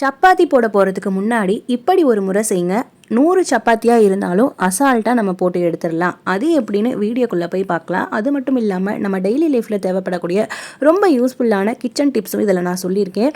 சப்பாத்தி போட போகிறதுக்கு முன்னாடி இப்படி ஒரு முறை செய்யுங்க நூறு சப்பாத்தியாக இருந்தாலும் அசால்ட்டாக நம்ம போட்டு எடுத்துடலாம். அது எப்படின்னு வீடியோக்குள்ளே போய் பார்க்கலாம். அது மட்டும் இல்லாமல் நம்ம டெய்லி லைஃப்பில் தேவைப்படக்கூடிய ரொம்ப யூஸ்ஃபுல்லான கிச்சன் டிப்ஸும் இதில் நான் சொல்லியிருக்கேன்.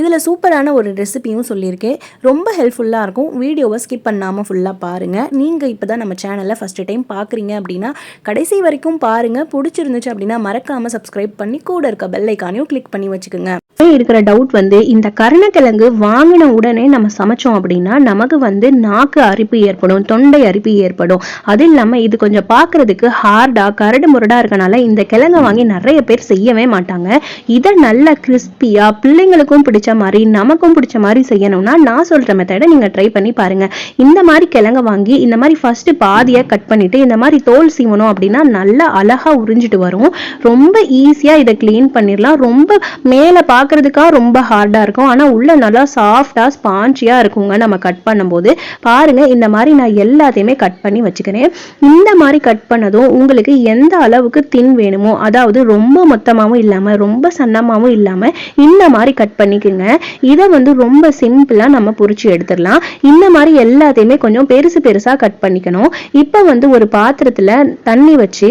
இதில் சூப்பரான ஒரு ரெசிபியும் சொல்லியிருக்கேன். ரொம்ப ஹெல்ப்ஃபுல்லாக இருக்கும். வீடியோவை ஸ்கிப் பண்ணாமல் ஃபுல்லாக பாருங்கள் நீங்கள் இப்போ தான் நம்ம சேனலில் ஃபஸ்ட்டு டைம் பார்க்குறீங்க அப்படின்னா கடைசி வரைக்கும் பாருங்கள் பிடிச்சிருந்துச்சு அப்படின்னா மறக்காமல் சப்ஸ்கிரைப் பண்ணி கூட இருக்க பெல்லைக்கானையும் கிளிக் பண்ணி வச்சுக்கோங்க. இருக்கிற டவுட் வந்து இந்த கருணக்கிழங்கு வாங்கின உடனே நம்ம சமைச்சோம் அப்படின்னா நமக்கு வந்து நாக்கு அரிப்பு ஏற்படும் தொண்டை அரிப்பு ஏற்படும். அது இல்லாமல் இது கொஞ்சம் பார்க்கறதுக்கு ஹார்டாக கரடு முரடாக இருக்கனால இந்த கிழங்கை வாங்கி நிறைய பேர் செய்யவே மாட்டாங்க. இதை நல்லா கிறிஸ்பியாக பிள்ளைங்களுக்கும் பிடிச்ச மாதிரி நமக்கும் பிடிச்ச மாதிரி செய்யணும்னா நான் சொல்கிற மெத்தடை நீங்கள் ட்ரை பண்ணி பாருங்கள் இந்த மாதிரி கிழங்கை வாங்கி இந்த மாதிரி ஃபஸ்ட்டு பாதியை கட் பண்ணிவிட்டு இந்த மாதிரி தோல் சீவணும் அப்படின்னா நல்லா அழகாக உறிஞ்சிட்டு வரும். ரொம்ப ஈஸியாக இதை க்ளீன் பண்ணிடலாம். ரொம்ப மேலே பார்க்குறதுக்காக ரொம்ப ஹார்டாக இருக்கும். ஆனால் உள்ளே நல்லா சாஃப்டாக ஸ்பான்ச்சியாக இருக்குங்க. நம்ம கட் பண்ணும்போது. பாருங்க இந்த மாதிரி நான் எல்லாத்தையுமே கட் பண்ணி வச்சுக்கிறேன். இந்த மாதிரி கட் பண்ணதும் உங்களுக்கு எந்த அளவுக்கு தின் வேணுமோ அதாவது ரொம்ப மொத்தமாகவும் இல்லாமல் ரொம்ப சன்னமாகவும் இல்லாமல் இந்த மாதிரி கட் பண்ணிக்கோங்க. இதை வந்து ரொம்ப சிம்பிளாக நம்ம பொரிச்சு எடுத்துடலாம். இந்த மாதிரி எல்லாத்தையுமே கொஞ்சம் பெருசு பெருசாக கட் பண்ணிக்கணும். இப்போ வந்து ஒரு பாத்திரத்தில் தண்ணி வச்சு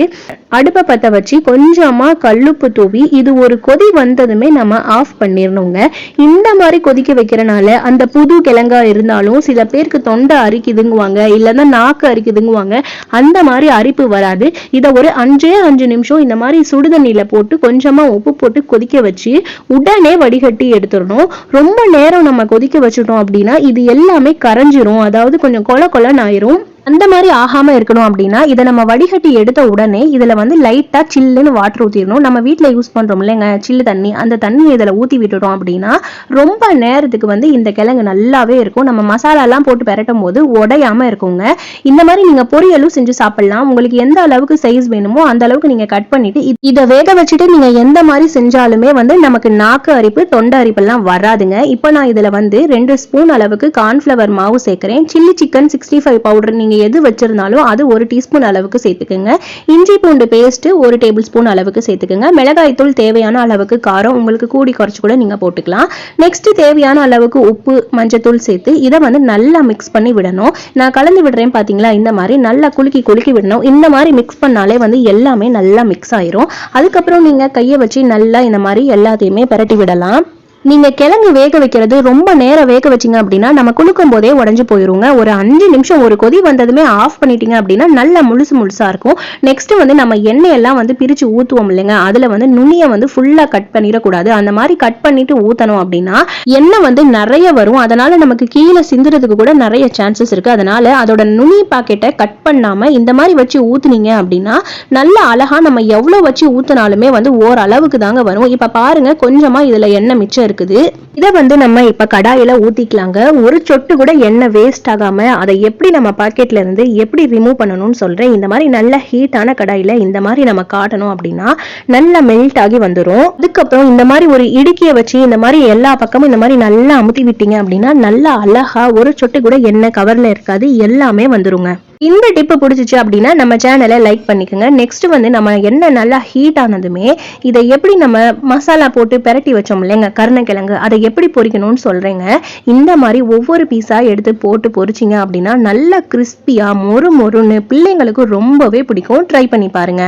அடுப்பை பற்ற வச்சு கொஞ்சமாக கல்லுப்பு தூவி இது ஒரு கொதி வந்ததுமே நம்ம ஆஃப் பண்ணிடணுங்க இந்த மாதிரி கொதிக்க வைக்கிறனால அந்த புது கிழங்கா இருந்தாலும் சில பேருக்கு தொண்டை அரிக்குதுங்குவாங்க இல்லைன்னா நாக்கு அரிக்குதுங்குவாங்க. அந்த மாதிரி அரிப்பு வராது. இதை ஒரு அஞ்சே அஞ்சு நிமிஷம் இந்த மாதிரி சுடுதண்ணியில் போட்டு கொஞ்சமாக உப்பு போட்டு கொதிக்க வச்சு உடனே வடிகட்டி எடுத்துடணும். ரொம்ப நேரம் நம்ம கொதிக்க வச்சுட்டோம் அப்படின்னா இது எல்லாமே கரைஞ்சிரும். அதாவது கொஞ்சம் கொல கொலன்னு ஆயிரும். அந்த மாதிரி ஆகாம இருக்கணும் அப்படின்னா இதை நம்ம வடிகட்டி எடுத்த உடனே இதுல வந்து லைட்டா சில்லுன்னு வாட்டர் ஊத்திடணும். நம்ம வீட்டில் யூஸ் பண்றோம் இல்லைங்க சில்லு தண்ணி. அந்த தண்ணியை இதுல ஊத்தி விட்டுட்டோம் அப்படின்னா ரொம்ப நேரத்துக்கு வந்து இந்த கிழங்கு நல்லாவே இருக்கும். நம்ம மசாலா எல்லாம் போட்டு பெரட்டும் போது உடையாம இருக்குங்க. இந்த மாதிரி நீங்க பொரியலும் செஞ்சு சாப்பிடலாம். உங்களுக்கு எந்த அளவுக்கு சைஸ் வேணுமோ அந்த அளவுக்கு நீங்க கட் பண்ணிட்டு இதை வேக வச்சுட்டு நீங்க எந்த மாதிரி செஞ்சாலுமே வந்து நமக்கு நாக்கு அரிப்பு தொண்டை அரிப்பெல்லாம் வராதுங்க. இப்போ நான் இதுல வந்து ரெண்டு ஸ்பூன் அளவுக்கு கார்ன்ஃபிளவர் மாவு சேர்க்கிறேன். Chilli chicken sixty five powder நீங்க எது வச்சிருந்தாலும் அது ஒரு டீஸ்பூன் அளவுக்கு சேர்த்துக்கோங்க. இஞ்சி பூண்டு பேஸ்ட்டு ஒரு டேபிள் ஸ்பூன் அளவுக்கு சேர்த்துக்கோங்க. மிளகாய்த்தூள் தேவையான அளவுக்கு காரம் உங்களுக்கு கூடி குறைச்சி கூட நீங்கள் போட்டுக்கலாம். நெக்ஸ்ட்டு தேவையான அளவுக்கு உப்பு மஞ்சத்தூள் சேர்த்து இதை வந்து நல்லா மிக்ஸ் பண்ணி விடணும். நான் கலந்து விடுறேன் பார்த்தீங்களா இந்த மாதிரி நல்லா குலுக்கி குலுக்கி விடணும். இந்த மாதிரி மிக்ஸ் பண்ணாலே வந்து எல்லாமே நல்லா மிக்ஸ் ஆயிரும். அதுக்கப்புறம் நீங்கள் கையை வச்சு நல்லா இந்த மாதிரி எல்லாத்தையுமே பிரட்டி விடலாம். நீங்கள் கிழங்கு வேக வைக்கிறது ரொம்ப நேரம் வேக வச்சீங்க அப்படின்னா நம்ம குலுக்கும் போதே உடஞ்சு போயிருங்க. ஒரு அஞ்சு நிமிஷம் ஒரு கொதி வந்ததுமே ஆஃப் பண்ணிட்டீங்க அப்படின்னா நல்லா முழுசு முழுசாக இருக்கும். நெக்ஸ்ட் வந்து நம்ம எண்ணெயெல்லாம் வந்து பிரித்து ஊற்றுவோம் இல்லைங்க. அதில் வந்து நுனியை வந்து ஃபுல்லாக கட் பண்ணிடக்கூடாது. அந்த மாதிரி கட் பண்ணிட்டு ஊற்றணும் அப்படின்னா எண்ணெய் வந்து நிறைய வரும். அதனால் நமக்கு கீழே சிந்துறதுக்கு கூட நிறைய சான்சஸ் இருக்குது அதனால் அதோட நுனி பாக்கெட்டை கட் பண்ணாமல் இந்த மாதிரி வச்சு ஊற்றுனீங்க அப்படின்னா நல்ல அழகாக நம்ம எவ்வளோ வச்சு ஊற்றினாலுமே வந்து ஓரளவுக்கு தாங்க வரும். இப்போ பாருங்கள் கொஞ்சமாக இதில் எண்ணெய் மிச்சம் இருக்குது. இதை வந்து நம்ம இப்ப கடாயில ஊத்திக்கலாங்க. ஒரு சொட்டு கூட எண்ணெய் வேஸ்ட் ஆகாம அதை எப்படி நம்ம பாக்கெட்ல இருந்து எப்படி ரிமூவ் பண்ணணும்னு சொல்றேன். இந்த மாதிரி நல்ல ஹீட்டான கடாயில இந்த மாதிரி நம்ம காட்டணும் அப்படின்னா நல்லா மெல்ட் ஆகி வந்துரும். அதுக்கப்புறம் இந்த மாதிரி ஒரு இடுக்கிய வச்சு இந்த மாதிரி எல்லா பக்கமும் இந்த மாதிரி நல்லா அமுத்தி விட்டீங்க அப்படின்னா நல்லா அழகா ஒரு சொட்டு கூட எண்ணெய் கவர்ல இருக்காது. எல்லாமே வந்துருங்க. இந்த டிப்பு பிடிச்சிச்சு அப்படின்னா நம்ம சேனலை லைக் பண்ணிக்கோங்க. நெக்ஸ்ட் வந்து நம்ம எண்ணெய் நல்லா ஹீட் ஆனதுமே இதை எப்படி நம்ம மசாலா போட்டு பெரட்டி வச்சோம் இல்லைங்க? கருணக்கிழங்கு. அதை எப்படி பொறிக்கணும்னு சொல்றேங்க. இந்த மாதிரி ஒவ்வொரு பீஸா எடுத்து போட்டு பொரிச்சிங்க அப்படின்னா நல்லா கிறிஸ்பியா மொறு மொறுன்னு பிள்ளைங்களுக்கு ரொம்பவே பிடிக்கும். ட்ரை பண்ணி பாருங்க.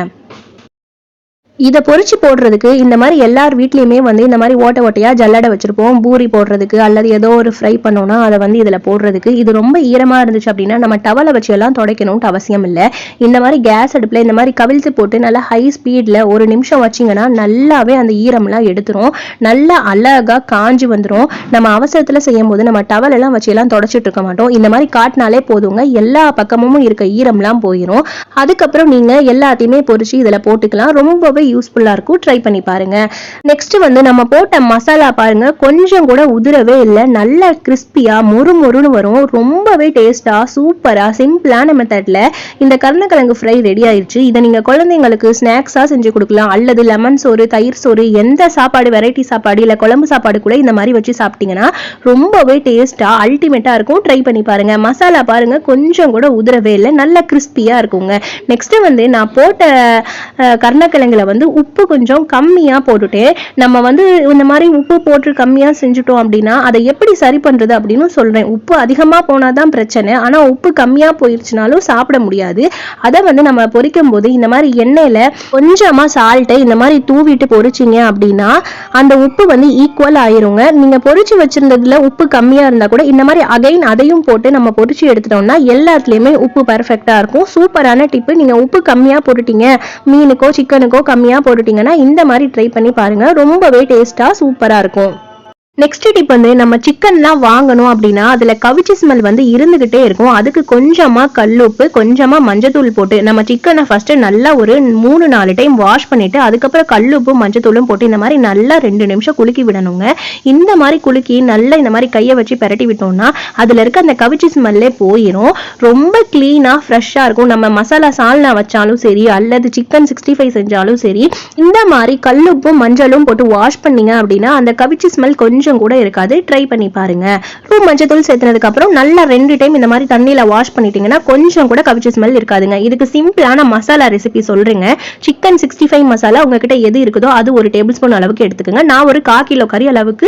இதை பொறிச்சு போடுறதுக்கு இந்த மாதிரி எல்லார் வீட்லேயுமே வந்து இந்த மாதிரி ஓட்டை ஓட்டையா ஜல்லடை வச்சிருப்போம் பூரி போடுறதுக்கு அல்லது ஏதோ ஒரு ஃப்ரை பண்ணோம்னா அதை வந்து இதுல போடுறதுக்கு. இது ரொம்ப ஈரமா இருந்துச்சு அப்படின்னா நம்ம டவலை வச்சு எல்லாம் துடைக்கணும்ட்டு அவசியம் இல்லை. இந்த மாதிரி கேஸ் அடுப்புல இந்த மாதிரி கவிழ்த்து போட்டு நல்லா ஹை ஸ்பீட்ல ஒரு நிமிஷம் வச்சிங்கன்னா நல்லாவே அந்த ஈரம்லாம் எடுத்துரும். நல்லா அழகா காஞ்சி வந்துடும் நம்ம அவசரத்துல செய்யும் போது நம்ம டவல் எல்லாம் வச்சு எல்லாம் தொடச்சிட்டு இருக்க மாட்டோம். இந்த மாதிரி காட்டினாலே போதுங்க. எல்லா பக்கமும் இருக்க ஈரம்லாம் போயிடும் அதுக்கப்புறம் நீங்க எல்லாத்தையுமே பொறிச்சு இதுல போட்டுக்கலாம். ரொம்பவே யூஸ்ஃபுல்லாக இருக்கும். ட்ரை பண்ணி பாருங்க. நெக்ஸ்ட் வந்து நம்ம போட்ட மசாலா பாருங்க. கொஞ்சம் கூட உதிரவே இல்லை. நல்ல கிறிஸ்பியாக மொறு மொறுன்னு வரும். ரொம்பவே டேஸ்ட்டாக சூப்பராக சிம்பிளான மெத்தட்ல இந்த கருணக்கிழங்கு ஃப்ரை ரெடி ஆயிடுச்சு இதை நீங்கள் குழந்தைங்களுக்கு ஸ்நாக்ஸாக செஞ்சு கொடுக்கலாம். அல்லது லெமன் சோறு தயிர் சோறு எந்த சாப்பாடு வெரைட்டி சாப்பாடு இல்லை குழம்பு சாப்பாடு கூட இந்த மாதிரி வச்சு சாப்பிட்டீங்கன்னா ரொம்பவே டேஸ்ட்டாக அல்டிமேட்டாக இருக்கும். ட்ரை பண்ணி பாருங்க. மசாலா பாருங்கள் கொஞ்சம் கூட உதிரவே இல்லை. நல்ல கிறிஸ்பியாக இருக்குங்க. நெக்ஸ்ட்டு வந்து நான் போட்ட கருணக்கிழங்குல வந்து வந்து உப்பு கொஞ்சம் கம்மியாக போட்டுட்டு நம்ம வந்து இந்த மாதிரி உப்பு போட்டு கம்மியாக செஞ்சுட்டோம் அப்படின்னா அதை எப்படி சரி பண்ணுறது அப்படின்னு சொல்கிறேன் உப்பு அதிகமாக போனால் தான் பிரச்சனை. ஆனால் உப்பு கம்மியாக போயிடுச்சுனாலும் சாப்பிட முடியாது. அதை வந்து நம்ம பொரிக்கும் போது இந்த மாதிரி எண்ணெயில் கொஞ்சமாக சால்ட்டை இந்த மாதிரி தூவிட்டு பொரிச்சிங்க அப்படின்னா அந்த உப்பு வந்து ஈக்குவல் ஆயிருங்க. நீங்கள் பொரிச்சு வச்சிருந்ததுல உப்பு கம்மியாக இருந்தால் கூட இந்த மாதிரி அகைன் அதையும் போட்டு நம்ம பொரிச்சு எடுத்துட்டோம்னா எல்லாத்துலேயுமே உப்பு பர்ஃபெக்டாக இருக்கும். சூப்பரான டிப்பு நீங்கள் உப்பு கம்மியாக போட்டுட்டீங்க. மீனுக்கோ சிக்கனுக்கோ கம்மியாக போட்டுட்டீங்கன்னா இந்த மாதிரி ட்ரை பண்ணி பாருங்க. ரொம்பவே டேஸ்ட்டாக சூப்பராக இருக்கும். நெக்ஸ்ட் டிப் வந்து நம்ம சிக்கன்லாம் வாங்கணும் அப்படின்னா அதில் கவிச்சி ஸ்மெல் வந்து இருந்துகிட்டே இருக்கும். அதுக்கு கொஞ்சமாக கல்லுப்பு கொஞ்சமாக மஞ்சத்தூள் போட்டு நம்ம சிக்கனை ஃபஸ்ட்டு நல்லா ஒரு மூணு நாலு டைம் வாஷ் பண்ணிவிட்டு அதுக்கப்புறம் கல்லுப்பு மஞ்சத்தூளும் போட்டு இந்த மாதிரி நல்லா ரெண்டு நிமிஷம் குலுக்கி விடணுங்க. இந்த மாதிரி குலுக்கி நல்லா இந்த மாதிரி கையை வச்சு பிரட்டி விட்டோம்னா அதில் இருக்க அந்த கவிச்சி ஸ்மெல்லே போயிடும் ரொம்ப க்ளீனாக ஃப்ரெஷ்ஷாக இருக்கும். நம்ம மசாலா சால்னா வச்சாலும் சரி அல்லது சிக்கன் சிக்ஸ்டி ஃபைவ் செஞ்சாலும் சரி இந்த மாதிரி கல்லுப்பும் மஞ்சளும் போட்டு வாஷ் பண்ணிங்க அப்படின்னா அந்த கவிச்சி ஸ்மெல் கொஞ்சம் கூட இருக்காது. ட்ரை பண்ணி பாருங்க. ரூம் மஞ்சத்தூள் சேர்த்துனதுக்கு அப்புறம் நல்லா ரெண்டு டைம் இந்த மாதிரி தண்ணியில வாஷ் பண்ணிட்டீங்கன்னா கொஞ்சம் கூட கவிச்சி ஸ்மெல் இருக்காதுங்க. இதுக்கு சிம்பிளான மசாலா ரெசிபி சொல்றேங்க. சிக்கன் சிக்ஸ்டி ஃபைவ் மசாலா உங்ககிட்ட எது இருக்குதோ அது ஒரு டேபிள் ஸ்பூன் அளவுக்கு எடுத்துக்கோங்க. நான் ஒரு கா கிலோ கறி அளவுக்கு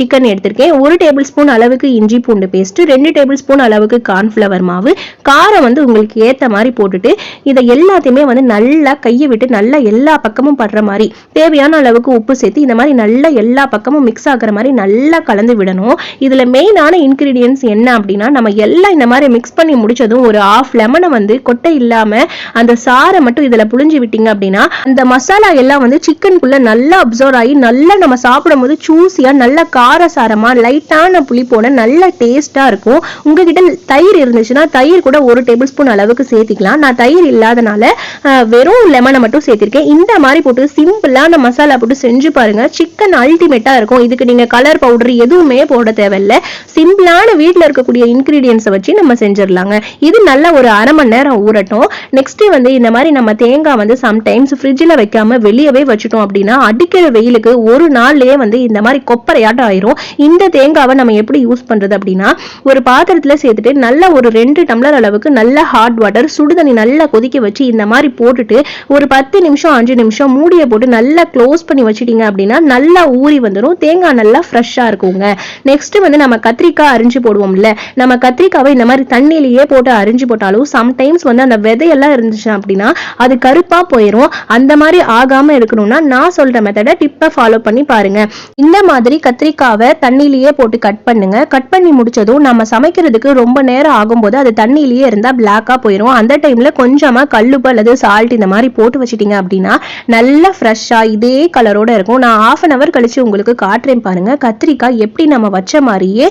சிக்கன் எடுத்திருக்கேன். ஒரு டேபிள் ஸ்பூன் அளவுக்கு இஞ்சி பூண்டு பேஸ்ட் ரெண்டு டேபிள் ஸ்பூன் அளவுக்கு கார்ன்ஃப்ளவர் மாவு காரம் வந்து உங்களுக்கு ஏத்த மாதிரி போட்டுட்டு இதை எல்லாத்தையுமே வந்து நல்லா கையை விட்டு நல்லா எல்லா பக்கமும் படுற மாதிரி தேவையான அளவுக்கு உப்பு சேர்த்து இந்த மாதிரி நல்லா எல்லா பக்கமும் மிக்ஸ் ஆகிற மாதிரி நல்லா கலந்து விடணும். இதில் மெயினான இன்கிரீடியன்ஸ் என்ன அப்படின்னா நம்ம எல்லாம் இந்த மாதிரி மிக்ஸ் பண்ணி முடிச்சதும் ஒரு ஆஃப் லெமனை வந்து கொட்டை இல்லாமல் அந்த சாரை மட்டும் இதில் புழிஞ்சு விட்டீங்க அப்படின்னா அந்த மசாலா எல்லாம் வந்து சிக்கனுக்குள்ளே நல்லா அப்சர்வ் ஆகி நல்லா நம்ம சாப்பிடும்போது சூசியா நல்ல காரசாரமாக லைட்டான புளிப்போட நல்ல டேஸ்ட்டாக இருக்கும். உங்ககிட்ட தயிர் இருந்துச்சுன்னா தயிர் கூட ஒரு டேபிள் ஸ்பூன் அளவுக்கு சேர்த்திக்கலாம். நான் தயிர் இல்லாதனால வெறும் லெமனை மட்டும் சேர்த்திருக்கேன். இந்த மாதிரி போட்டு சிம்பிளான மசாலா போட்டு செஞ்சு பாருங்க. சிக்கன் அல்டிமேட்டாக இருக்கும். இதுக்கு நீங்கள் கலர் பவுடர் எதுவுமே போட தேவையில்ல. சிம்பிளான வீட்டில் இருக்கக்கூடிய இன்க்ரீடியன்ஸை வச்சு நம்ம செஞ்சிடலாங்க. இது நல்லா ஒரு அரை மணி நேரம் ஊறட்டும். நெக்ஸ்ட் வந்து இந்த மாதிரி நம்ம தேங்காய் வந்து சம்டைம்ஸ் ஃப்ரிட்ஜில் வைக்காம வெளியவே வச்சுட்டோம் அப்படின்னா அடிக்கிற வெயிலுக்கு ஒரு நாள்லயே வந்து இந்த மாதிரி கொப்பரையாட்டம் ஆயிரும். இந்த தேங்காவை நம்ம எப்படி யூஸ் பண்றது அப்படின்னா ஒரு பாத்திரத்துல சேர்த்துட்டு நல்லா ஒரு ரெண்டு டம்ளர் அளவுக்கு நல்ல ஹாட் வாட்டர் சுடுதண்ணி நல்லா கொதிக்க வச்சு இந்த மாதிரி போட்டுட்டு ஒரு பத்து நிமிஷம் அஞ்சு நிமிஷம் மூடியை போட்டு நல்லா க்ளோஸ் பண்ணி வச்சுட்டீங்க அப்படின்னா நல்லா ஊறி வந்துடும் தேங்காய் நல்லா ஃப்ரெஷ்ஷாக இருக்குங்க. நெக்ஸ்ட் வந்து நம்ம கத்திரிக்காய் அரிஞ்சு போடுவோம்ல நம்ம கத்திரிக்காவை இந்த மாதிரி தண்ணியிலேயே போட்டு அரிஞ்சு போட்டாலும் சம்டைம்ஸ் வந்து அந்த விதையெல்லாம் இருந்துச்சு அப்படின்னா அது கருப்பாக போயிடும் அந்த மாதிரி ஆகாம இருக்கணும்னா நான் சொல்ற மெத்தடை டிப்பை ஃபாலோ பண்ணி பாருங்க. இந்த மாதிரி கத்திரிக்காவை தண்ணியிலேயே போட்டு கட் பண்ணுங்க. கட் பண்ணி முடிச்சதும் நம்ம சமைக்கிறதுக்கு ரொம்ப நேரம் ஆகும்போது அது தண்ணியிலேயே இருந்தா பிளாக்கா போயிடும் அந்த டைம்ல கொஞ்சமா கல்லுப்பு அல்லது சால்ட் இந்த மாதிரி போட்டு வச்சிட்டீங்க அப்படின்னா நல்லா ஃப்ரெஷ்ஷா இதே கலரோட இருக்கும். நான் ஆஃப் அன் அவர் கழிச்சு உங்களுக்கு காட்டுறேன் பாருங்க. கத்திரிக்காய் எப்படி நம்ம வச்ச மாதிரியே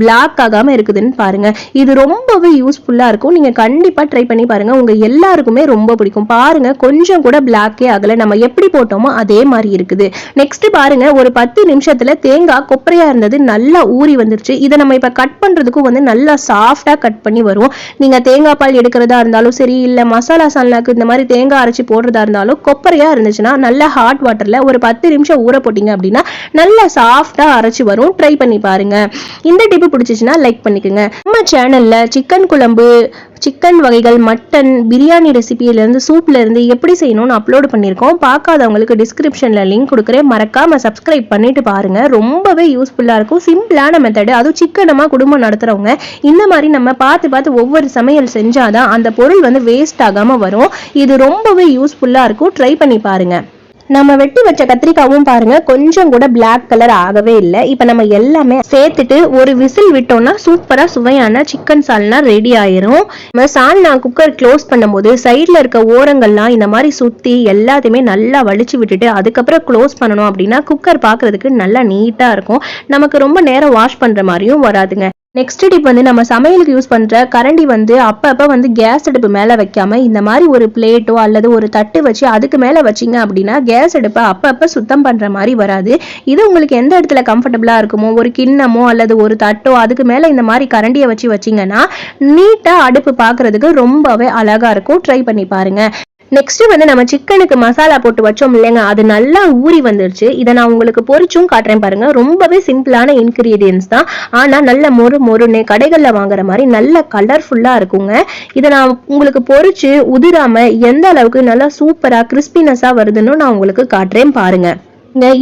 பிளாக் ஆகாம இருக்குதுன்னு பாருங்க. இது ரொம்பவே யூஸ்ஃபுல்லா இருக்கும். நீங்க கண்டிப்பா ட்ரை பண்ணி பாருங்க. உங்க எல்லாருக்குமே ரொம்ப பிடிக்கும். பாருங்க கொஞ்சம் கூட பிளாக்கே ஆகல. நம்ம எப்படி போட்டோமோ அதே மாதிரி இருக்குது. நெக்ஸ்ட் பாருங்க ஒரு பத்து நிமிஷத்துல தேங்காய் கொப்பரையா இருந்தது நல்லா ஊறி வந்துருச்சு. இதை நம்ம இப்ப கட் பண்றதுக்கும் வந்து நல்லா சாஃப்டா கட் பண்ணி வரும் நீங்க தேங்காய் பால் எடுக்கிறதா இருந்தாலும் சரி இல்ல மசாலா சால்னாக்கு இந்த மாதிரி தேங்காய் அரைச்சி போடுறதா இருந்தாலும் கொப்பரையா இருந்துச்சுன்னா நல்லா ஹாட் வாட்டர்ல ஒரு பத்து நிமிஷம் ஊற போட்டீங்க அப்படின்னா நல்லா சாஃப்ட் அரைச்சு வரும். ட்ரை பண்ணி பாருங்க. இந்த டிப்பு பிடிச்சிச்சுன்னா லைக் பண்ணிக்கோங்க. நம்ம சேனல்ல சிக்கன் குழம்பு சிக்கன் வகைகள் மட்டன் பிரியாணி ரெசிபியிலேருந்து சூப்லேருந்து எப்படி செய்யணும்னு அப்லோட் பண்ணியிருக்கோம். பார்க்காதவங்களுக்கு டிஸ்கிரிப்ஷனில் லிங்க் கொடுக்குறேன். மறக்காமல் சப்ஸ்கிரைப் பண்ணிட்டு பாருங்க. ரொம்பவே யூஸ்ஃபுல்லாக இருக்கும். சிம்பிளான மெத்தடு அதுவும் சிக்கனமாக குடும்பம் நடத்துகிறவங்க இந்த மாதிரி நம்ம பார்த்து பார்த்து ஒவ்வொரு சமையல் செஞ்சாதான் அந்த பொருள் வந்து வேஸ்ட் ஆகாமல் வரும். இது ரொம்பவே யூஸ்ஃபுல்லாக இருக்கும். ட்ரை பண்ணி பாருங்கள் நம்ம வெட்டி வச்ச கத்திரிக்காவும் பாருங்க கொஞ்சம் கூட பிளாக் கலர் ஆகவே இல்லை. இப்போ நம்ம எல்லாமே சேர்த்துட்டு ஒரு விசில் விட்டோம்னா சூப்பரா சுவையான சிக்கன் சால்னா ரெடி ஆயிரும். நம்ம சால்னா குக்கர் க்ளோஸ் பண்ணும்போது சைடில் இருக்க ஓரங்கள்லாம் இந்த மாதிரி சுத்தி எல்லாத்தையுமே நல்லா வலிச்சு விட்டுட்டு அதுக்கப்புறம் க்ளோஸ் பண்ணணும் அப்படின்னா குக்கர் பார்க்கிறதுக்கு நல்லா நீட்டா இருக்கும். நமக்கு ரொம்ப நேரம் வாஷ் பண்ற மாதிரியும் வராதுங்க. நெக்ஸ்ட் டிப் வந்து நம்ம சமையலுக்கு யூஸ் பண்ணுற கரண்டி வந்து அப்பப்போ வந்து கேஸ் அடுப்பு மேலே வைக்காம இந்த மாதிரி ஒரு பிளேட்டோ அல்லது ஒரு தட்டு வச்சு அதுக்கு மேலே வச்சீங்க அப்படின்னா கேஸ் அடுப்பை அப்பப்போ சுத்தம் பண்ணுற மாதிரி வராது. இது உங்களுக்கு எந்த இடத்துல கம்ஃபர்டபுளாக இருக்குமோ ஒரு கிண்ணமோ அல்லது ஒரு தட்டோ அதுக்கு மேலே இந்த மாதிரி கரண்டியை வச்சு வச்சீங்கன்னா நீட்டாக அடுப்பு பார்க்குறதுக்கு ரொம்பவே அழகாக இருக்கும். ட்ரை பண்ணி பாருங்கள் நெக்ஸ்ட் வந்து நம்ம சிக்கனுக்கு மசாலா போட்டு வச்சோம் இல்லைங்க அது நல்லா ஊறி வந்துருச்சு. இதை நான் உங்களுக்கு பொரிச்சும் காட்டுறேன் பாருங்க. ரொம்பவே சிம்பிளான இன்கிரீடியன்ஸ் தான். ஆனா நல்ல மொறு மொறுன்னு கடைகள்ல வாங்குற மாதிரி நல்ல கலர்ஃபுல்லா இருக்குங்க. இதை நான் உங்களுக்கு பொறிச்சு உதிராம எந்த அளவுக்கு நல்லா சூப்பரா கிறிஸ்பினஸா வருதுன்னு நான் உங்களுக்கு காட்டுறேன் பாருங்க.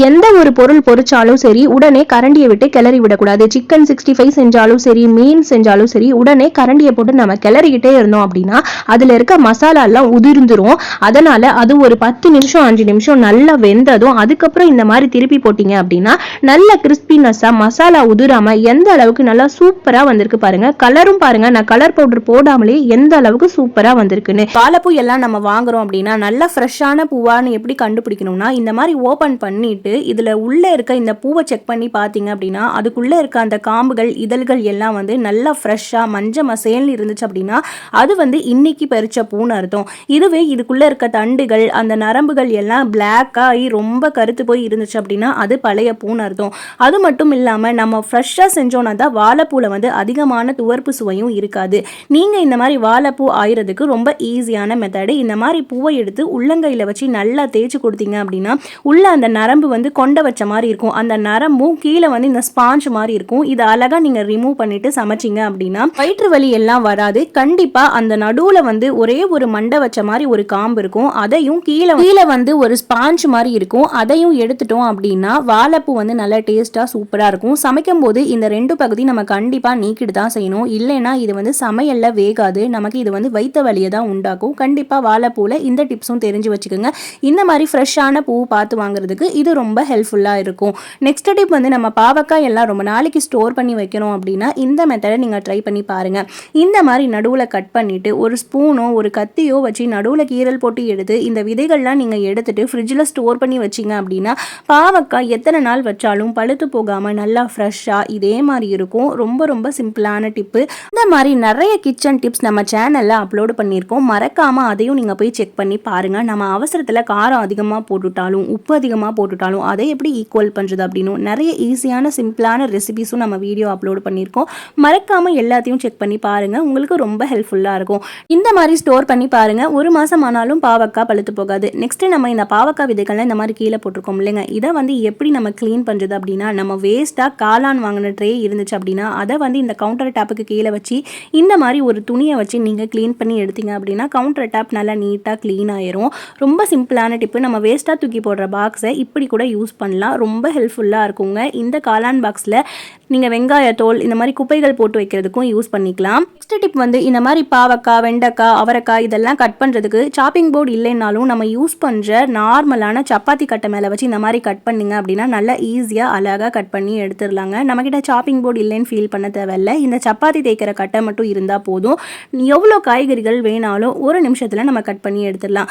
எந்த ஒரு பொருள் பொரிச்சாலும் சரி உடனே கரண்டியை விட்டு கிளறி விடக்கூடாது. சிக்கன் சிக்ஸ்டி ஃபைவ் செஞ்சாலும் சரி மீன் செஞ்சாலும் சரி உடனே கரண்டியை போட்டு நம்ம கிளறிக்கிட்டே இருந்தோம் அப்படின்னா அதுல இருக்க மசாலா எல்லாம் உதிர்ந்துரும். அதனால அது ஒரு பத்து நிமிஷம் அஞ்சு நிமிஷம் நல்லா வெந்ததும் அதுக்கப்புறம் இந்த மாதிரி திருப்பி போட்டீங்க அப்படின்னா நல்ல கிறிஸ்பினஸ்ஸா மசாலா உதிராம எந்த அளவுக்கு நல்லா சூப்பரா வந்திருக்கு பாருங்க. கலரும் பாருங்க. நான் கலர் பவுடர் போடாமலே எந்த அளவுக்கு சூப்பரா வந்திருக்குன்னு. வாழைப்பூ எல்லாம் நம்ம வாங்குறோம் அப்படின்னா நல்ல ஃப்ரெஷ்ஷான பூவான்னு எப்படி கண்டுபிடிக்கணும்னா இந்த மாதிரி ஓப்பன் பண்ணிட்டு இதில் உள்ளே இருக்க இந்த பூவை செக் பண்ணி பார்த்தீங்க அப்படின்னா அதுக்குள்ளே இருக்க அந்த காம்புகள் இதழ்கள் எல்லாம் வந்து நல்லா ஃப்ரெஷ்ஷாக மஞ்சள் மசேல்னு இருந்துச்சு அப்படின்னா அது வந்து இன்னைக்கு பறிச்ச பூன்னு அர்த்தம். இதுவே இதுக்குள்ளே இருக்க தண்டுகள் அந்த நரம்புகள் எல்லாம் பிளாக்காகி ரொம்ப கருத்து போய் இருந்துச்சு அப்படின்னா அது பழைய பூன்னு அர்த்தம். அது மட்டும் இல்லாமல் நம்ம ஃப்ரெஷ்ஷாக செஞ்சோன்னா தான் வாழைப்பூவில் வந்து அதிகமான துவர்ப்பு சுவையும் இருக்காது. நீங்கள் இந்த மாதிரி வாழைப்பூ ஆயிரதுக்கு ரொம்ப ஈஸியான மெத்தடு இந்த மாதிரி பூவை எடுத்து உள்ளங்கையில் வச்சு நல்லா தேய்ச்சி கொடுத்தீங்க அப்படின்னா உள்ள அந்த நரம்பு வந்து கொண்ட வச்ச மாதிரி இருக்கும். அந்த நரம்பும் கீழே வந்து இந்த ஸ்பாஞ்ச் மாதிரி இருக்கும். இதை அழகாக நீங்கள் ரிமூவ் பண்ணிட்டு சமைச்சிங்க அப்படின்னா வயிற்று வலி எல்லாம் வராது. கண்டிப்பாக அந்த நடுவில் வந்து ஒரே ஒரு மண்டை வச்ச மாதிரி ஒரு காம்பு இருக்கும். அதையும் கீழே கீழே வந்து ஒரு ஸ்பாஞ்ச் மாதிரி இருக்கும். அதையும் எடுத்துட்டோம் அப்படின்னா வாழைப்பூ வந்து நல்லா டேஸ்ட்டாக சூப்பராக இருக்கும். சமைக்கும் போது இந்த ரெண்டு பகுதி நம்ம கண்டிப்பாக நீக்கிட்டு தான் செய்யணும். இல்லைன்னா இது வந்து சமையலில் வேகாது. நமக்கு இது வந்து வைத்த வலியை தான் உண்டாக்கும். கண்டிப்பாக வாழைப்பூவில் இந்த டிப்ஸும் தெரிஞ்சு வச்சுக்கோங்க. இந்த மாதிரி ஃப்ரெஷ்ஷான பூ பார்த்து வாங்குறதுக்கு இது ரொம்ப ஹெல்ப்ஃபுல்லாக இருக்கும். நெக்ஸ்ட் டிப் வந்து நம்ம பாவக்காய் எல்லாம் ரொம்ப நாளைக்கு ஸ்டோர் பண்ணி வைக்கணும் அப்படின்னா இந்த மெத்தடை நீங்கள் ட்ரை பண்ணி பாருங்கள் இந்த மாதிரி நடுவில் கட் பண்ணிவிட்டு ஒரு ஸ்பூனோ ஒரு கத்தியோ வச்சு நடுவில் கீரல் போட்டு எடுத்து இந்த விதைகள்லாம் நீங்கள் எடுத்துகிட்டு ஃப்ரிட்ஜில் ஸ்டோர் பண்ணி வச்சிங்க அப்படின்னா பாவக்காய் எத்தனை நாள் வச்சாலும் பழுத்து போகாமல் நல்லா ஃப்ரெஷ்ஷாக இதே மாதிரி இருக்கும். ரொம்ப ரொம்ப சிம்பிளான டிப்பு இந்த மாதிரி நிறைய கிச்சன் டிப்ஸ் நம்ம சேனலில் அப்லோடு பண்ணியிருக்கோம். மறக்காமல் அதையும் நீங்கள் போய் செக் பண்ணி பாருங்கள் நம்ம அவசரத்தில் காரம் அதிகமாக போட்டுட்டாலும் உப்பு அதிகமாக போட்டு போட்டுட்டாலும் அதை எப்படி ஈக்குவல் பண்ணுறது அப்படின்னு நிறைய ஈஸியான சிம்பிளான ரெசிபிஸும் நம்ம வீடியோ அப்லோட் பண்ணியிருக்கோம். மறக்காமல் எல்லாத்தையும் செக் பண்ணி பாருங்கள் உங்களுக்கு ரொம்ப ஹெல்ப்ஃபுல்லாக இருக்கும். இந்த மாதிரி ஸ்டோர் பண்ணி பாருங்கள் ஒரு மாதம் ஆனாலும் பாவக்காய் பழுத்து போகாது. நெக்ஸ்ட்டு நம்ம இந்த பாவக்காய் விதைகள்லாம் இந்த மாதிரி கீழே போட்டிருக்கோம் இல்லைங்க. இதை வந்து எப்படி நம்ம க்ளீன் பண்ணுறது அப்படின்னா நம்ம வேஸ்ட்டாக காளான் வாங்கின ட்ரே இருந்துச்சு அப்படின்னா அதை வந்து இந்த கவுண்டர் டாப்புக்கு கீழே வச்சு இந்த மாதிரி ஒரு துணியை வச்சு நீங்கள் க்ளீன் பண்ணி எடுத்தீங்க அப்படின்னா கவுண்டர் டாப் நல்லா நீட்டாக க்ளீன் ஆயிரும். ரொம்ப சிம்பிளான டிப்பு நம்ம வேஸ்ட்டாக தூக்கி போடுற பாக்ஸை இப்படி கூட யூஸ் பண்ணலாம். ரொம்ப ஹெல்ப்ஃபுல்லாக இருக்குங்க. இந்த காளான் பாக்ஸில் நீங்கள் வெங்காயத்தோல் இந்த மாதிரி குப்பைகள் போட்டு வைக்கிறதுக்கும் யூஸ் பண்ணிக்கலாம். நெக்ஸ்ட் டிப் வந்து இந்த மாதிரி பாவக்காய் வெண்டைக்காய் அவரைக்காய் இதெல்லாம் கட் பண்ணுறதுக்கு சாப்பிங் போர்டு இல்லைனாலும் நம்ம யூஸ் பண்ணுற நார்மலான சப்பாத்தி கட்டை மேலே வச்சு இந்த மாதிரி கட் பண்ணிங்க அப்படின்னா நல்லா ஈஸியாக அழகாக கட் பண்ணி எடுத்துடலாங்க. நம்மக்கிட்ட சாப்பிங் போர்டு இல்லைன்னு ஃபீல் பண்ண தேவையில்ல. இந்த சப்பாத்தி தேய்க்கிற கட்டை மட்டும் இருந்தால் போதும். எவ்வளோ காய்கறிகள் வேணாலும் ஒரு நிமிஷத்தில் நம்ம கட் பண்ணி எடுத்துடலாம்.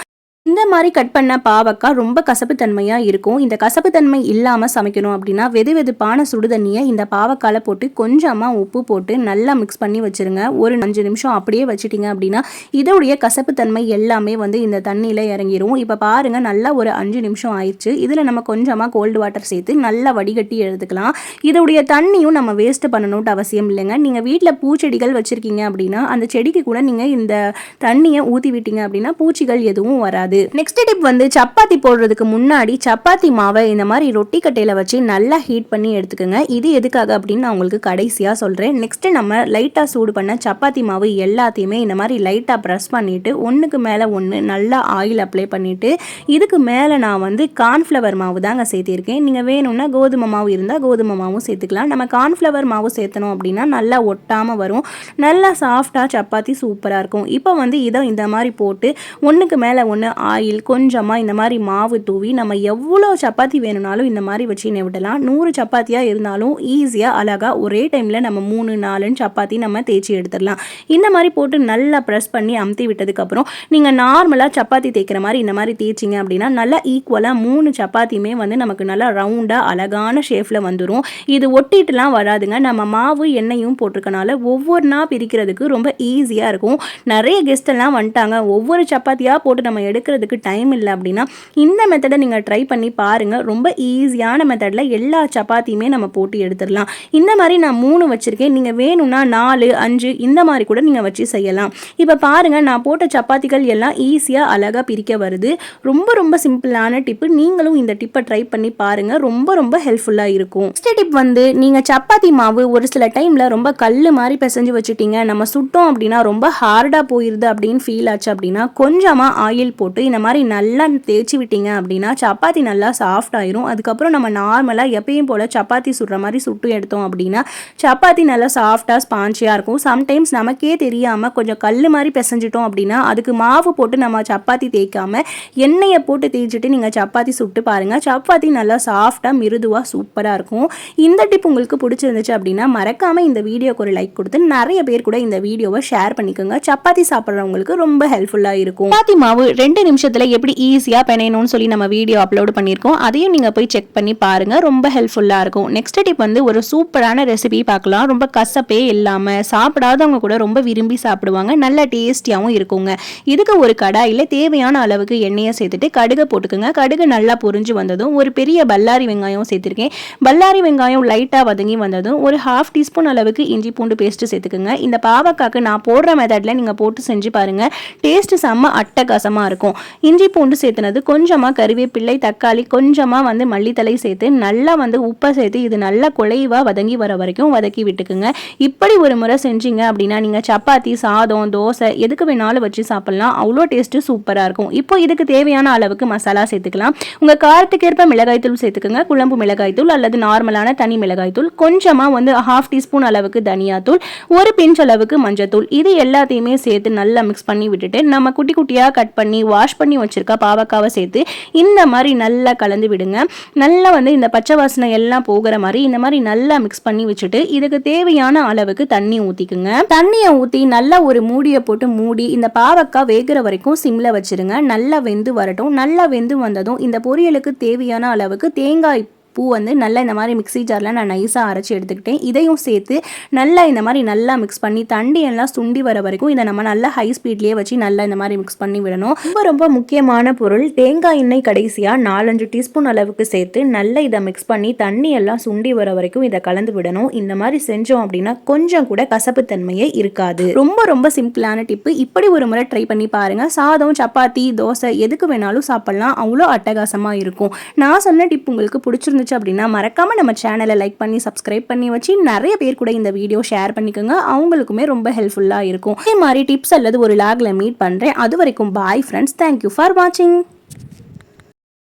இந்த மாதிரி கட் பண்ண பாவக்காய் ரொம்ப கசப்புத்தன்மையாக இருக்கும். இந்த கசப்புத்தன்மை இல்லாமல் சமைக்கணும் அப்படின்னா வெது வெதுப்பான சுடுதண்ணியை இந்த பாவக்காயில் போட்டு கொஞ்சமாக உப்பு போட்டு நல்லா மிக்ஸ் பண்ணி வச்சுருங்க. ஒரு அஞ்சு நிமிஷம் அப்படியே வச்சுட்டிங்க அப்படின்னா இதோடைய கசப்புத்தன்மை எல்லாமே வந்து இந்த தண்ணியில் இறங்கிரும். இப்போ பாருங்கள் நல்லா ஒரு அஞ்சு நிமிஷம் ஆயிடுச்சு. இதில் நம்ம கொஞ்சமாக கோல்டு வாட்டர் சேர்த்து நல்லா வடிகட்டி எடுத்துக்கலாம். இதோடைய தண்ணியும் நம்ம வேஸ்ட் பண்ணணும்ட்டு அவசியம் இல்லைங்க. நீங்கள் வீட்டில் பூச்செடிகள் வச்சுருக்கீங்க அப்படின்னா அந்த செடிக்கு கூட நீங்கள் இந்த தண்ணியை ஊற்றி விட்டீங்க அப்படின்னா பூச்சிகள் எதுவும் வராது. நெக்ஸ்ட் டிப் வந்து சப்பாத்தி போடுறதுக்கு முன்னாடி சப்பாத்தி மாவை இந்த மாதிரி ரொட்டி கட்டையில் வச்சு நல்லா ஹீட் பண்ணி எடுத்துக்கோங்க. இது எதுக்காக அப்படின்னு நான் உங்களுக்கு கடைசியாக சொல்கிறேன் நெக்ஸ்ட் நம்ம லைட்டாக சூடு பண்ண சப்பாத்தி மாவு எல்லாத்தையுமே இந்த மாதிரி லைட்டாக ப்ரெஸ் பண்ணிவிட்டு ஒன்றுக்கு மேலே ஒன்று நல்லா ஆயில் அப்ளை பண்ணிவிட்டு இதுக்கு மேலே நான் வந்து கார்ன்ஃப்ளவர் மாவு தாங்க சேர்த்திருக்கேன். நீங்கள் வேணும்னா கோதுமை மாவு இருந்தால் கோதுமை மாவும் சேர்த்துக்கலாம். நம்ம கார்ன்ஃப்ளவர் மாவு சேர்த்தணும் அப்படின்னா நல்லா ஒட்டாமல் வரும். நல்லா சாஃப்டாக சப்பாத்தி சூப்பராக இருக்கும். இப்போ வந்து இதை இந்த மாதிரி போட்டு ஒன்றுக்கு மேலே ஒன்று ஆயில் கொஞ்சமாக இந்த மாதிரி மாவு தூவி நம்ம எவ்வளோ சப்பாத்தி வேணும்னாலும் இந்த மாதிரி வச்சு விடலாம் நூறு சப்பாத்தியாக இருந்தாலும் ஈஸியாக அழகாக ஒரே டைமில் நம்ம மூணு நாலுன்னு சப்பாத்தி நம்ம தேய்ச்சி எடுத்துடலாம். இந்த மாதிரி போட்டு நல்லா ப்ரெஸ் பண்ணி அமுத்தி விட்டதுக்கப்புறம் நீங்கள் நார்மலாக சப்பாத்தி தேய்க்கிற மாதிரி இந்த மாதிரி தேய்ச்சிங்க அப்படின்னா நல்லா ஈக்குவலாக மூணு சப்பாத்தியுமே வந்து நமக்கு நல்லா ரவுண்டாக அழகான ஷேஃபில் வந்துடும் இது ஒட்டிட்டுலாம் வராதுங்க. நம்ம மாவு எண்ணெயும் போட்டிருக்கனால ஒவ்வொன்றா பிரிக்கிறதுக்கு ரொம்ப ஈஸியாக இருக்கும். நிறைய கெஸ்ட் எல்லாம் வந்துட்டாங்க. ஒவ்வொரு சப்பாத்தியாக போட்டு நம்ம எடுக்கிற பார்க்குறதுக்கு டைம் இல்லை அப்படின்னா இந்த மெத்தடை நீங்கள் ட்ரை பண்ணி பாருங்கள் ரொம்ப ஈஸியான மெத்தடில் எல்லா சப்பாத்தியுமே நம்ம போட்டு எடுத்துடலாம். இந்த மாதிரி நான் மூணு வச்சுருக்கேன். நீங்கள் வேணும்னா நாலு அஞ்சு இந்த மாதிரி கூட நீங்கள் வச்சு செய்யலாம். இப்போ பாருங்கள் நான் போட்ட சப்பாத்திகள் எல்லாம் ஈஸியாக அழகாக பிரிக்க வருது. ரொம்ப ரொம்ப சிம்பிளான டிப்பு நீங்களும் இந்த டிப்பை ட்ரை பண்ணி பாருங்கள் ரொம்ப ரொம்ப ஹெல்ப்ஃபுல்லாக இருக்கும். நெக்ஸ்ட் டிப் வந்து நீங்கள் சப்பாத்தி மாவு ஒரு சில டைமில் ரொம்ப கல் மாதிரி பிசைஞ்சு வச்சுட்டீங்க. நம்ம சுட்டோம் அப்படின்னா ரொம்ப ஹார்டாக போயிடுது அப்படின்னு ஃபீல் ஆச்சு அப்படின்னா கொஞ்சமாக ஆயில் போட்டு இந்த மாதிரி நல்லா தேய்ச்சி விட்டீங்க அப்படின்னா சப்பாத்தி நல்லா சாஃப்ட் ஆயிரும். அதுக்கப்புறம் நம்ம நார்மலாக எப்பயும் போல் சப்பாத்தி சுடுற மாதிரி சுட்டு எடுத்தோம் அப்படின்னா சப்பாத்தி நல்லா சாஃப்டாக ஸ்பான்ச்சியாக இருக்கும். சம்டைம்ஸ் நமக்கே தெரியாமல் கொஞ்சம் கல் மாதிரி பிசைஞ்சிட்டோம் அப்படின்னா அதுக்கு மாவு போட்டு நம்ம சப்பாத்தி தேய்க்காம எண்ணெயை போட்டு தேய்ச்சிட்டு நீங்கள் சப்பாத்தி சுட்டு பாருங்கள் சப்பாத்தி நல்லா சாஃப்டாக மிருதுவாக சூப்பராக இருக்கும். இந்த டிப் உங்களுக்கு பிடிச்சிருந்துச்சு அப்படின்னா மறக்காமல் இந்த வீடியோக்கு ஒரு லைக் கொடுத்து நிறைய பேர் கூட இந்த வீடியோவை ஷேர் பண்ணிக்கோங்க. சப்பாத்தி சாப்பிட்றவங்களுக்கு ரொம்ப ஹெல்ப்ஃபுல்லாக இருக்கும். சப்பாத்தி மாவு ரெண்டு நிமிஷத்தில் எப்படி ஈஸியாக பிணையணும்னு சொல்லி நம்ம வீடியோ அப்லோட் பண்ணியிருக்கோம். அதையும் நீங்கள் போய் செக் பண்ணி பாருங்கள் ரொம்ப ஹெல்ப்ஃபுல்லாக இருக்கும். நெக்ஸ்ட் டிப் வந்து ஒரு சூப்பரான ரெசிபி பார்க்கலாம். ரொம்ப கசப்பே இல்லாமல் சாப்பிடாதவங்க கூட ரொம்ப விரும்பி சாப்பிடுவாங்க. நல்ல டேஸ்டியாகவும் இருக்குங்க. இதுக்கு ஒரு கடாயில் தேவையான அளவுக்கு எண்ணெயை சேர்த்துட்டு கடுகு போட்டுக்கோங்க. கடுகு நல்லா பொரிஞ்சு வந்ததும் ஒரு பெரிய பல்லாரி வெங்காயம் சேர்த்துருக்கேன். பல்லாரி வெங்காயம் லைட்டாக வதங்கி வந்ததும் ஒரு ஹாஃப் டீஸ்பூன் அளவுக்கு இஞ்சி பூண்டு பேஸ்ட்டு சேர்த்துக்குங்க. இந்த பாவக்காக்கு நான் போடுற மெத்தடில் நீங்கள் போட்டு செஞ்சு பாருங்கள் டேஸ்ட்டு செம்ம அட்டகாசமாக இருக்கும். இஞ்சி பூண்டு சேர்த்துனது கொஞ்சமாக கருவேப்பிள்ளை தக்காளி கொஞ்சமாக வந்து மல்லித்தலை சேர்த்து நல்லா வந்து உப்பை சேர்த்து இது நல்லா குழைவாக வதங்கி வர வரைக்கும் வதக்கி விட்டுக்குங்க. இப்படி ஒரு முறை செஞ்சீங்க அப்படின்னா நீங்கள் சப்பாத்தி சாதம் தோசை எதுக்கு வேணாலும் வச்சு சாப்பிட்லாம். அவ்வளோ டேஸ்ட்டு சூப்பராக இருக்கும். இப்போ இதுக்கு தேவையான அளவுக்கு மசாலா சேர்த்துக்கலாம். உங்கள் காரத்துக்கேற்ப மிளகாய்த்தூள் சேர்த்துக்கோங்க. குழம்பு மிளகாய்த்தூள் அல்லது நார்மலான தனி மிளகாய்த்தூள் கொஞ்சமாக வந்து ஹாஃப் டீஸ்பூன் அளவுக்கு தனியாத்தூள் ஒரு பிஞ்ச் அளவுக்கு மஞ்சத்தூள். இது எல்லாத்தையுமே சேர்த்து நல்லா மிக்ஸ் பண்ணி விட்டுட்டு நம்ம குட்டி குட்டியாக கட் பண்ணி வாஷ் பண்ணி வச்சிருக்க பாவக்காவை சேர்த்து இந்த மாதிரி நல்லா கலந்து விடுங்க. நல்லா வந்து இந்த பச்சை வாசனை எல்லாம் போகிற மாதிரி இந்த மாதிரி நல்லா மிக்ஸ் பண்ணி வச்சுட்டு இதுக்கு தேவையான அளவுக்கு தண்ணி ஊற்றிக்குங்க தண்ணியை ஊற்றி நல்லா ஒரு மூடியை போட்டு மூடி இந்த பாவக்காய் வேகிற வரைக்கும் சிம்மில் வச்சிருங்க. நல்லா வெந்து வரட்டும். நல்லா வெந்து வந்ததும் இந்த பொரியலுக்கு தேவையான அளவுக்கு தேங்காய் பூ வந்து நல்லா இந்த மாதிரி மிக்ஸி ஜாரில் நான் நைஸாக அரைச்சி எடுத்துக்கிட்டேன். இதையும் சேர்த்து நல்லா இந்த மாதிரி நல்லா மிக்ஸ் பண்ணி தண்டி எல்லாம் சுண்டி வர வரைக்கும் இதை நம்ம நல்லா ஹை ஸ்பீட்லேயே வச்சு நல்லா இந்த மாதிரி மிக்ஸ் பண்ணி விடணும். ரொம்ப ரொம்ப முக்கியமான பொருள் தேங்காய் எண்ணெய் கடைசியாக நாலஞ்சு டீஸ்பூன் அளவுக்கு சேர்த்து நல்லா இதை மிக்ஸ் பண்ணி தண்ணி எல்லாம் சுண்டி வர வரைக்கும் இதை கலந்து விடணும். இந்த மாதிரி செஞ்சோம் அப்படின்னா கொஞ்சம் கூட கசப்பு தன்மையே இருக்காது. ரொம்ப ரொம்ப சிம்பிளான டிப்பு இப்படி ஒரு முறை ட்ரை பண்ணி பாருங்கள் சாதம் சப்பாத்தி தோசை எதுக்கு வேணாலும் சாப்பிடலாம். அவ்வளோ அட்டகாசமாக இருக்கும். நான் சொன்ன டிப் உங்களுக்கு இருந்துச்சு அப்படின்னா மறக்காம நம்ம சேனலை லைக் பண்ணி சப்ஸ்கிரைப் பண்ணி வச்சு நிறைய பேர் கூட இந்த வீடியோ ஷேர் பண்ணிக்கோங்க. அவங்களுக்குமே ரொம்ப ஹெல்ப்ஃபுல்லாக இருக்கும். இதே மாதிரி டிப்ஸ் அல்லது ஒரு லாகில் மீட் பண்ணுறேன் அது வரைக்கும் பாய் ஃப்ரெண்ட்ஸ் தேங்க்யூ ஃபார் வாட்சிங்